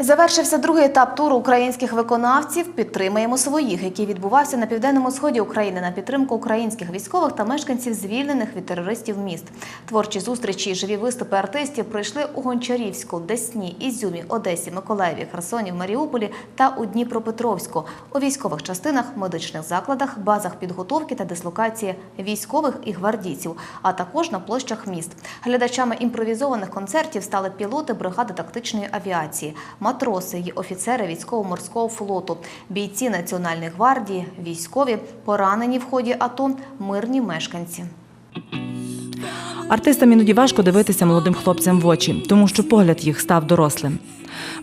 Завершився другий етап туру українських виконавців Підтримаємо своїх, який відбувався на південному сході України на підтримку українських військових та мешканців звільнених від терористів міст. Творчі зустрічі і живі виступи артистів пройшли у Гончарівську, Десні, Ізюмі, Одесі, Миколаєві, Херсоні, Маріуполі та у Дніпропетровську у військових частинах, медичних закладах, базах підготовки та дислокації військових і гвардійців, а також на площах міст. Глядачами імпровізованих концертів стали пілоти бригади тактичної авіації, матроси й офіцери військово-морського флоту, бійці Національної гвардії, військові, поранені в ході АТО, мирні мешканці. Артистам іноді важко дивитися молодим хлопцям в очі, тому що погляд їх став дорослим.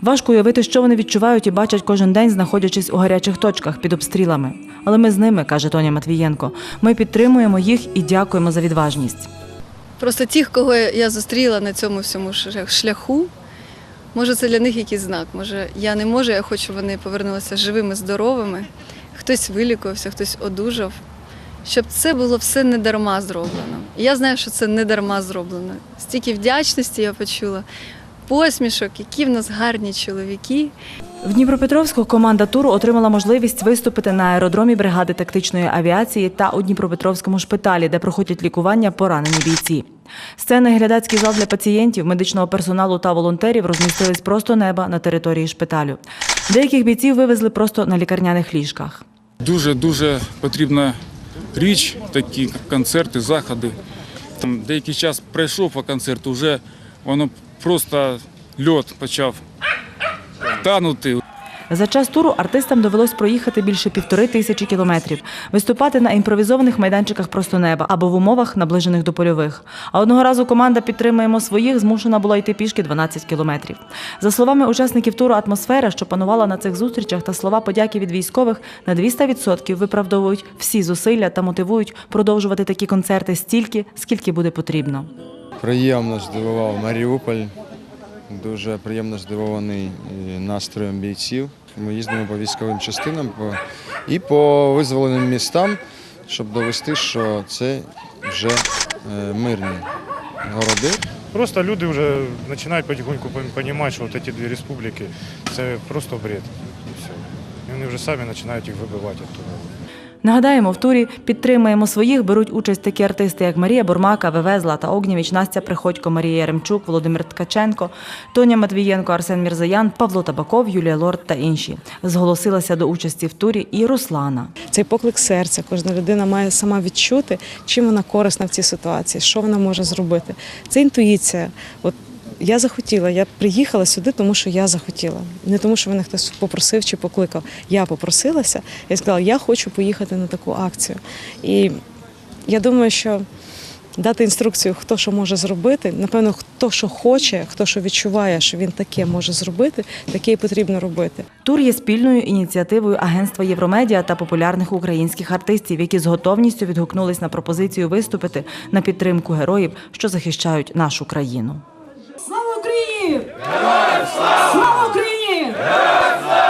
Важко уявити, що вони відчувають і бачать кожен день, знаходячись у гарячих точках під обстрілами. Але ми з ними, каже Тоня Матвієнко. Ми підтримуємо їх і дякуємо за відважність. Просто тих, кого я зустріла на цьому всьому шлях- шляху, може, це для них якийсь знак. Може, я не можу, я хочу, щоб вони повернулися живими, здоровими. Хтось вилікувався, хтось одужав. Щоб це було все не дарма зроблено. Я знаю, що це не дарма зроблено. Стільки вдячності я почула, посмішок, які в нас гарні чоловіки. В Дніпропетровську команда туру отримала можливість виступити на аеродромі бригади тактичної авіації та у Дніпропетровському шпиталі, де проходять лікування поранені бійці. Сцена і глядацький зал для пацієнтів, медичного персоналу та волонтерів розмістились просто неба на території шпиталю. Деяких бійців вивезли просто на лікарняних ліжках. Дуже дуже потрібна річ, такі концерти, заходи. Там деякий час пройшов по концерту, вже воно просто льот почав танути. За час туру артистам довелось проїхати більше півтори тисячі кілометрів, виступати на імпровізованих майданчиках просто неба або в умовах, наближених до польових. А одного разу команда підтримуємо своїх змушена була йти пішки 12 кілометрів. За словами учасників туру, атмосфера, що панувала на цих зустрічах, та слова подяки від військових на 200% виправдовують всі зусилля та мотивують продовжувати такі концерти стільки, скільки буде потрібно. Приємно здивував Маріуполь. Дуже приємно здивований е, настроєм бійців. Ми їздимо по військовим частинам і по визволеним містам, щоб довести, що це вже е, мирні городи. Просто люди вже починають потихоньку розуміти, що от ці дві республіки це просто бред. І вони вже самі починають їх вибивати оттуда. Нагадаємо, в турі підтримаємо своїх. Беруть участь такі артисти, як Марія Бурмака, ВВ, Злата Огнєвіч, Настя Приходько, Марія Яремчук, Володимир Ткаченко, Тоня Матвієнко, Арсен Мірзаян, Павло Табаков, Юлія Лорд та інші. Зголосилася до участі в турі і Руслана. Цей поклик серця. Кожна людина має сама відчути, чим вона корисна в цій ситуації, що вона може зробити. Це інтуїція. От я захотіла, я приїхала сюди, тому що я захотіла. Не тому, що мене хтось попросив чи покликав. Я попросилася, я сказала, я хочу поїхати на таку акцію. І я думаю, що дати інструкцію, хто що може зробити, напевно, хто що хоче, хто що відчуває, що він таке може зробити, таке і потрібно робити. Тур є спільною ініціативою агентства Євромедіа та популярних українських артистів, які з готовністю відгукнулись на пропозицію виступити на підтримку героїв, що захищають нашу країну. Україні! Слава Україні! Героям слава!